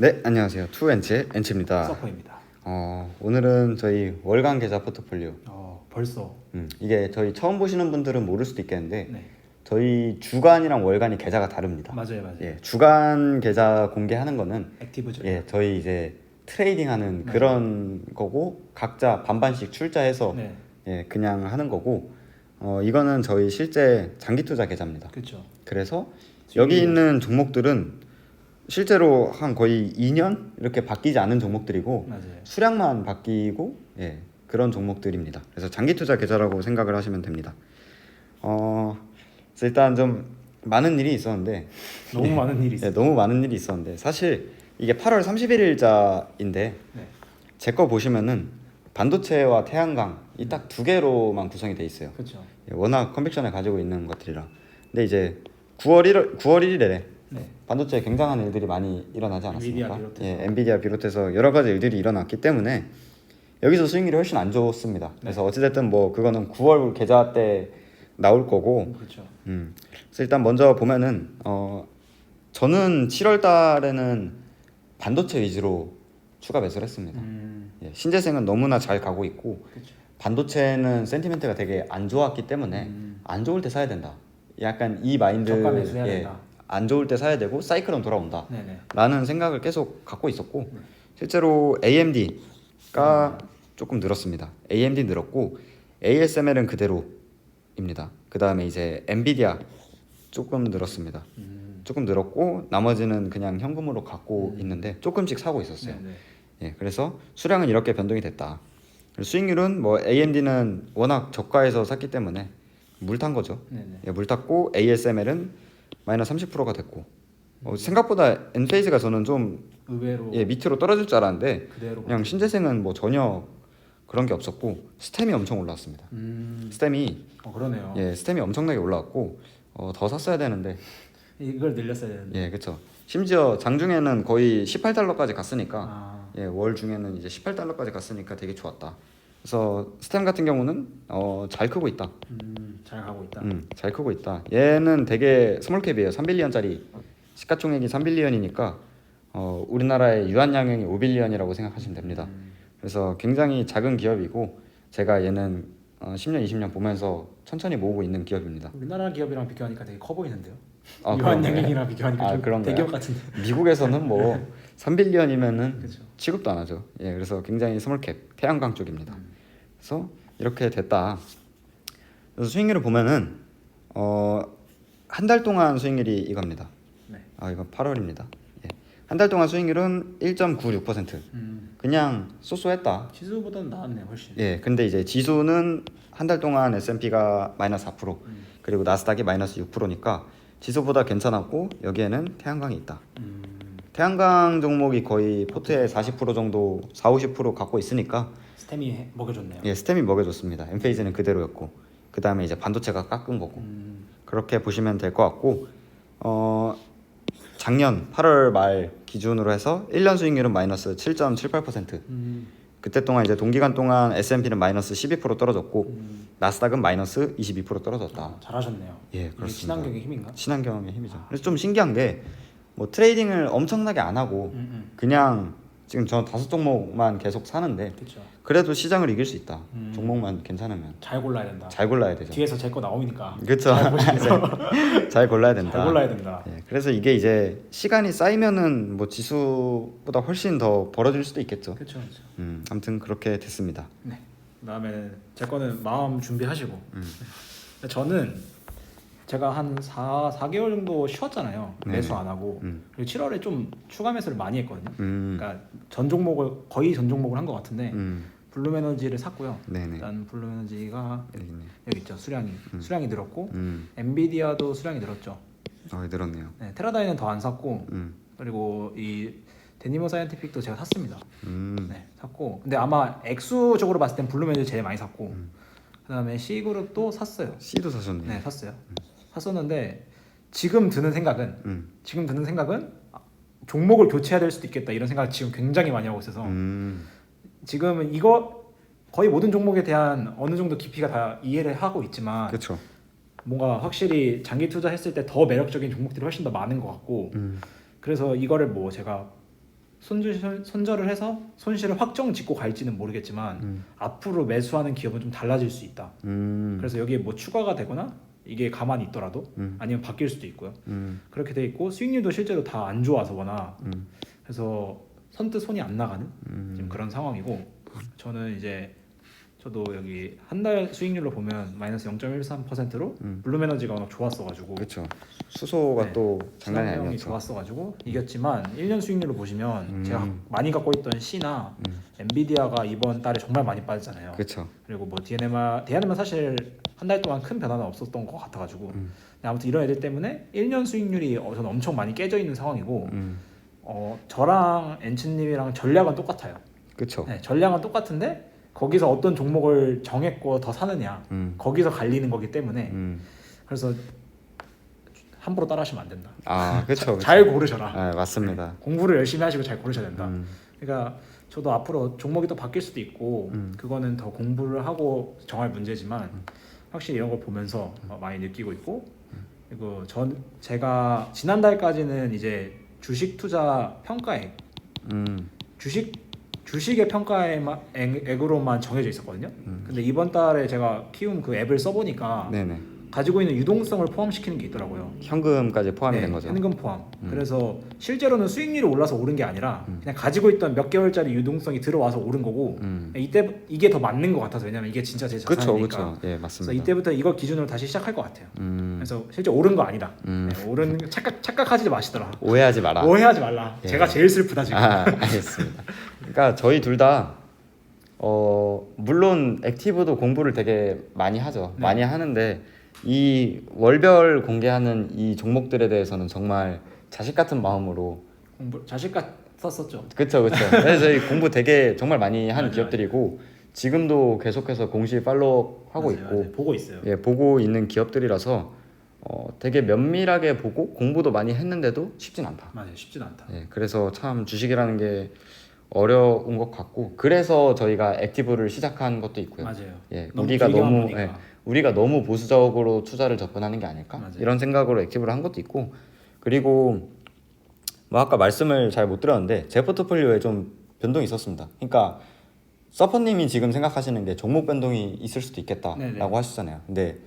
네, 안녕하세요. 투엔치 엔치입니다. 서퍼입니다. 어, 오늘은 저희 월간 계좌 포트폴리오. 어 벌써 음, 이게 저희 처음 보시는 분들은 모를 수도 있겠는데 네 저희 주간이랑 월간이 계좌가 다릅니다. 맞아요 맞아요. 예, 주간 계좌 공개하는 거는 액티브죠. 예, 저희 이제 트레이딩하는 네. 그런 거고 각자 반반씩 출자해서 네 예, 그냥 하는 거고 어, 이거는 저희 실제 장기 투자 계좌입니다. 그렇죠. 그래서 여기 있는 종목들은 실제로 한 거의 2년 이렇게 바뀌지 않은 종목들이고 맞아요. 수량만 바뀌고 예, 그런 종목들입니다. 그래서 장기 투자 계좌라고 생각을 하시면 됩니다. 어, 그래서 일단 좀 많은 일이 있었는데 너무 많은 일이. 예, 너무 많은 일이 있었는데 사실 이게 8월 31일자인데 네. 제거 보시면은 반도체와 태양광 이 딱 두 개로만 구성이 돼 있어요. 그렇죠. 예, 워낙 컨빅션을 가지고 있는 것들이라. 근데 이제 9월 1월 9월 1일에 네. 반도체에 굉장한 일들이 많이 일어나지 않았습니까? 엔비디아 비롯해서. 예, 엔비디아 비롯해서 여러 가지 일들이 일어났기 때문에 여기서 수익률이 훨씬 안 좋습니다. 그래서 어찌됐든 뭐 그거는 9월 계좌 때 나올 거고, 그렇죠. 음. 그래서 일단 먼저 보면은 어 저는 7월 달에는 반도체 위주로 추가 매수를 했습니다. 음 예, 신재생은 너무나 잘 가고 있고 그렇죠. 반도체는 센티멘트가 되게 안 좋았기 때문에 음. 안 좋을 때 사야 된다. 약간 이 마인드 저가 매수해야 예, 된다. 안 좋을 때 사야 되고 사이클은 돌아온다. 네네. 라는 생각을 계속 갖고 있었고 네. 실제로 AMD가 조금 늘었습니다. AMD 늘었고 ASML은 그대로입니다. 그 다음에 이제 엔비디아 조금 늘었습니다. 음. 조금 늘었고 나머지는 그냥 현금으로 갖고 있는데 조금씩 사고 있었어요. 네네. 예, 그래서 수량은 이렇게 변동이 됐다. 수익률은 뭐 AMD는 워낙 저가에서 샀기 때문에 물 탄 거죠. 예, 물 탔고 ASML은 마이너스 30%가 됐고 어, 생각보다 엔페이즈가 저는 좀 의외로 예, 밑으로 떨어질 줄 알았는데 그대로. 그냥 신재생은 뭐 전혀 그런 게 없었고 스템이 엄청 올라왔습니다. 음. 스템이 어 그러네요. 예, 스템이 엄청나게 올라왔고 어, 더 샀어야 되는데 이걸 늘렸어야 되는데. 예, 그렇죠. 심지어 장중에는 거의 18달러까지 갔으니까 아. 예, 월 중에는 이제 18달러까지 갔으니까 되게 좋았다. 그래서 스템 같은 경우는 어, 잘 크고 있다. 음 잘 가고 있다. 음, 잘 크고 있다. 얘는 되게 스몰캡이에요. 3빌리언짜리 시가총액이 3빌리언이니까 어, 우리나라의 유한양형이 5빌리언이라고 생각하시면 됩니다. 음. 그래서 굉장히 작은 기업이고 제가 얘는 어, 10년, 20년 보면서 천천히 모으고 있는 기업입니다. 우리나라 기업이랑 비교하니까 되게 커 보이는데요. 아, 유한 그런가요? 양행이랑 비교하니까 아, 좀? 대기업 같은데. 미국에서는 뭐 3빌리언이면은 그렇죠. 취급도 안 하죠. 예, 그래서 굉장히 스몰캡, 태양광 쪽입니다. 그래서 이렇게 됐다. 그래서 수익률을 보면은 어, 한 달 동안 수익률이 이겁니다. 네. 아, 이건 8월입니다. 예. 한달 동안 수익률은 1.96%. 음. 그냥 쏘쏘했다. 지수보다는 나았네 훨씬. 예, 근데 이제 지수는 한 달 동안 S&P가 마이너스 4% 음. 그리고 나스닥이 마이너스 6%니까 지수보다 괜찮았고 여기에는 태양광이 있다. 음. 태양광 종목이 거의 포트의 40% 정도, 4, 50% 갖고 있으니까 스템이 해- 먹여줬네요. 예, 스템이 먹여줬습니다. 엔페이즈는 그대로였고 그 다음에 이제 반도체가 깎은 거고 음. 그렇게 보시면 될 것 같고 어 작년 8월 말 기준으로 해서 1년 수익률은 마이너스 7.78% 음. 그때 동안 이제 동기간 동안 S&P는 마이너스 12% 떨어졌고 음. 나스닥은 마이너스 22% 떨어졌다. 아, 잘하셨네요. 예, 그렇습니다. 친환경의 힘인가? 친환경의 힘이죠. 그래서 좀 신기한 게 뭐 트레이딩을 엄청나게 안 하고 음, 음. 그냥 지금 저 다섯 종목만 계속 사는데 그렇죠. 그래도 시장을 이길 수 있다. 음. 종목만 괜찮으면 잘 골라야 된다. 잘 골라야 되죠. 뒤에서 제 거 나오니까 그렇죠. 잘 골라야 된다. 잘 골라야 된다. 예, 그래서 이게 이제 시간이 쌓이면은 뭐 지수보다 훨씬 더 벌어질 수도 있겠죠. 그렇죠. 음, 아무튼 그렇게 됐습니다. 네. 그다음에 제 거는 마음 준비하시고. 음. 저는 제가 한 4, 4개월 정도 쉬었잖아요. 네네. 매수 안 하고. 음. 그리고 7월에 좀 추가 매수를 많이 했거든요. 음, 그러니까 전 종목을 거의 전 종목을 한 것 같은데 음, 블루에너지를 샀고요. 네네. 일단 블루에너지가 여기 있네. 여기 있죠. 수량이 음. 수량이 늘었고 음, 엔비디아도 수량이 늘었죠. 어, 늘었네요. 네, 테라다이는 더 안 샀고 음, 그리고 이 데니모 사이언티픽도 제가 샀습니다. 음, 네, 샀고 근데 아마 액수적으로 봤을 땐 블루맨을 제일 많이 샀고 음. 그다음에 C 그룹도 샀어요. C도 사셨네요. 네, 샀어요. 샀었는데 지금 드는 생각은 음, 지금 드는 생각은 아, 종목을 교체해야 될 수도 있겠다 이런 생각을 지금 굉장히 많이 하고 있어서 음, 지금은 이거 거의 모든 종목에 대한 어느 정도 깊이가 다 이해를 하고 있지만 그렇죠. 뭔가 확실히 장기 투자했을 때 더 매력적인 종목들이 훨씬 더 많은 것 같고 음, 그래서 이거를 뭐 제가 손절, 손절을 해서 손실을 확정 짓고 갈지는 모르겠지만 음. 앞으로 매수하는 기업은 좀 달라질 수 있다. 음. 그래서 여기에 뭐 추가가 되거나 이게 가만히 있더라도 음. 아니면 바뀔 수도 있고요. 음. 그렇게 돼 있고 수익률도 실제로 다 안 좋아서 워낙 음. 그래서 선뜻 손이 안 나가는 음. 지금 그런 상황이고 저는 이제 저도 여기 한 달 수익률로 보면 마이너스 0.13%로 음. 블룸에너지가 워낙 좋았어가지고 그렇죠. 수소가 네. 또 장난이 아니었죠. 좋았어가지고 이겼지만 1년 수익률로 보시면 음. 제가 많이 갖고 있던 C나 음. 엔비디아가 이번 달에 정말 많이 빠졌잖아요. 그렇죠. 그리고 뭐 DNM아 DNM은 사실 한 달 동안 큰 변화는 없었던 것 같아가지고 음. 아무튼 이런 애들 때문에 1년 수익률이 어, 저는 엄청 많이 깨져 있는 상황이고 음. 어, 저랑 엔츠님이랑 전략은 똑같아요. 그렇죠. 네, 전략은 똑같은데 거기서 어떤 종목을 정했고 더 사느냐 음. 거기서 갈리는 거기 때문에 음. 그래서 함부로 따라하시면 안 된다. 아, 그렇죠. 잘 고르셔라. 아, 맞습니다. 공부를 열심히 하시고 잘 고르셔야 된다. 음. 그러니까 저도 앞으로 종목이 또 바뀔 수도 있고 음. 그거는 더 공부를 하고 정할 문제지만 확실히 이런 걸 보면서 어, 많이 느끼고 있고 그리고 전 제가 지난달까지는 이제 주식 투자 평가액 음. 주식 주식의 평가액만 액- 액으로만 정해져 있었거든요. 음. 근데 이번 달에 제가 키움 그 앱을 써보니까 네, 네. 가지고 있는 유동성을 포함시키는 게 있더라고요. 현금까지 포함이 네, 된 거죠. 현금 포함. 음. 그래서 실제로는 수익률이 올라서 오른 게 아니라 음. 그냥 가지고 있던 몇 개월짜리 유동성이 들어와서 오른 거고 음. 이때 이게 더 맞는 것 같아서 왜냐면 이게 진짜 제 그렇죠. 자산이니까. 그렇죠. 예, 그래서 맞습니다. 이때부터 이걸 기준으로 다시 시작할 것 같아요. 음. 그래서 실제 오른 거 아니다. 음. 네, 오른 착각 착각하지 마시더라. 오해하지 마라. 오해하지 말라. 예. 제가 제일 슬프다 지금. 아, 알겠습니다. 그러니까 저희 둘다 어, 물론 액티브도 공부를 되게 많이 하죠. 네. 많이 하는데 이 월별 공개하는 이 종목들에 대해서는 정말 자식 같은 마음으로 공부 자식 같았었죠. 그쵸 그쵸. 그래서 저희 공부 되게 정말 많이 하는 맞아요, 기업들이고 지금도 계속해서 공시 팔로우 하고 맞아요, 있고 맞아요. 보고 있어요. 예 보고 있는 기업들이라서 어, 되게 면밀하게 보고 공부도 많이 했는데도 쉽진 않다. 맞아요. 쉽진 않다. 예, 그래서 참 주식이라는 게 어려운 것 같고 그래서 저희가 액티브를 시작한 것도 있고요. 맞아요. 예, 너무 우리가 너무 보니까. 예, 우리가 너무 보수적으로 투자를 접근하는 게 아닐까 맞아요. 이런 생각으로 액티브를 한 것도 있고 그리고 뭐 아까 말씀을 잘못 드렸는데 제 포트폴리오에 좀 변동이 있었습니다. 그러니까 서퍼님이 지금 생각하시는 게 종목 변동이 있을 수도 있겠다라고 네네. 하시잖아요. 근데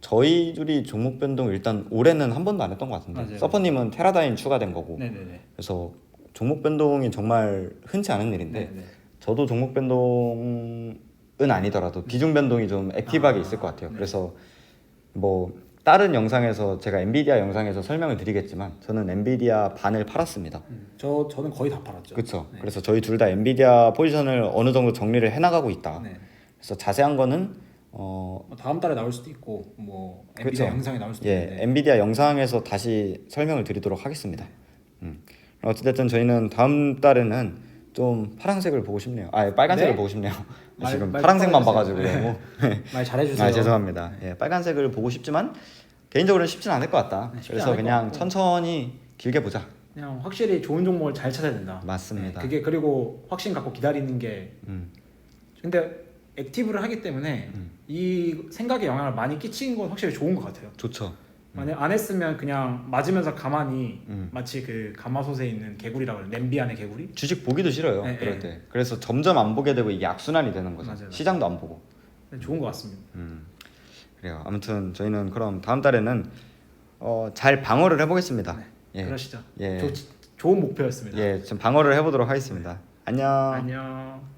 저희 둘이 종목 변동 일단 올해는 한 번도 안 했던 것 같은데 맞아요. 서퍼님은 테라다인 추가된 거고 네네네. 그래서 종목 변동이 정말 흔치 않은 일인데 네네. 저도 종목 변동 은 아니더라도 비중 변동이 좀 액티브하게 아, 있을 것 같아요. 네. 그래서 뭐 다른 영상에서 제가 엔비디아 영상에서 설명을 드리겠지만 저는 엔비디아 반을 팔았습니다. 음, 저 저는 거의 다 팔았죠. 그렇죠. 네. 그래서 저희 둘 다 엔비디아 포지션을 어느 정도 정리를 해나가고 있다. 네. 그래서 자세한 거는 어 뭐 다음 달에 나올 수도 있고 뭐 그쵸. 엔비디아 영상이 나올 수도 예, 있는데 엔비디아 영상에서 다시 설명을 드리도록 하겠습니다. 음. 어쨌든 저희는 다음 달에는 좀 파란색을 보고 싶네요. 아, 빨간색을 네? 보고 싶네요. 말- 지금 말 파란색만. 봐가지고 너무. 말 잘해주세요. 아, 죄송합니다. 예, 빨간색을 보고 싶지만 개인적으로는 쉽진 않을 것 같다. 네, 쉽지 그래서 않을 것 그냥 같고. 천천히 길게 보자. 그냥 확실히 좋은 종목을 잘 찾아야 된다. 맞습니다. 네, 그게 그리고 확신 갖고 기다리는 게 음, 근데 액티브를 하기 때문에 음. 이 생각에 영향을 많이 끼치는 건 확실히 좋은 것 같아요. 좋죠. 만약 안 했으면 그냥 맞으면서 가만히 음. 마치 그 가마솥에 있는 개구리라고 그래 냄비 안에 개구리 주식 보기도 싫어요. 네, 그럴 네. 때. 그래서 점점 안 보게 되고 이게 악순환이 되는 거죠. 맞아요, 맞아요. 시장도 안 보고. 네, 좋은 것 같습니다. 음. 그래요. 아무튼 저희는 그럼 다음 달에는 어, 잘 방어를 해보겠습니다. 예. 그러시죠. 예. 좋- 좋은 목표였습니다. 예, 좀 방어를 해보도록 하겠습니다. 안녕. 안녕.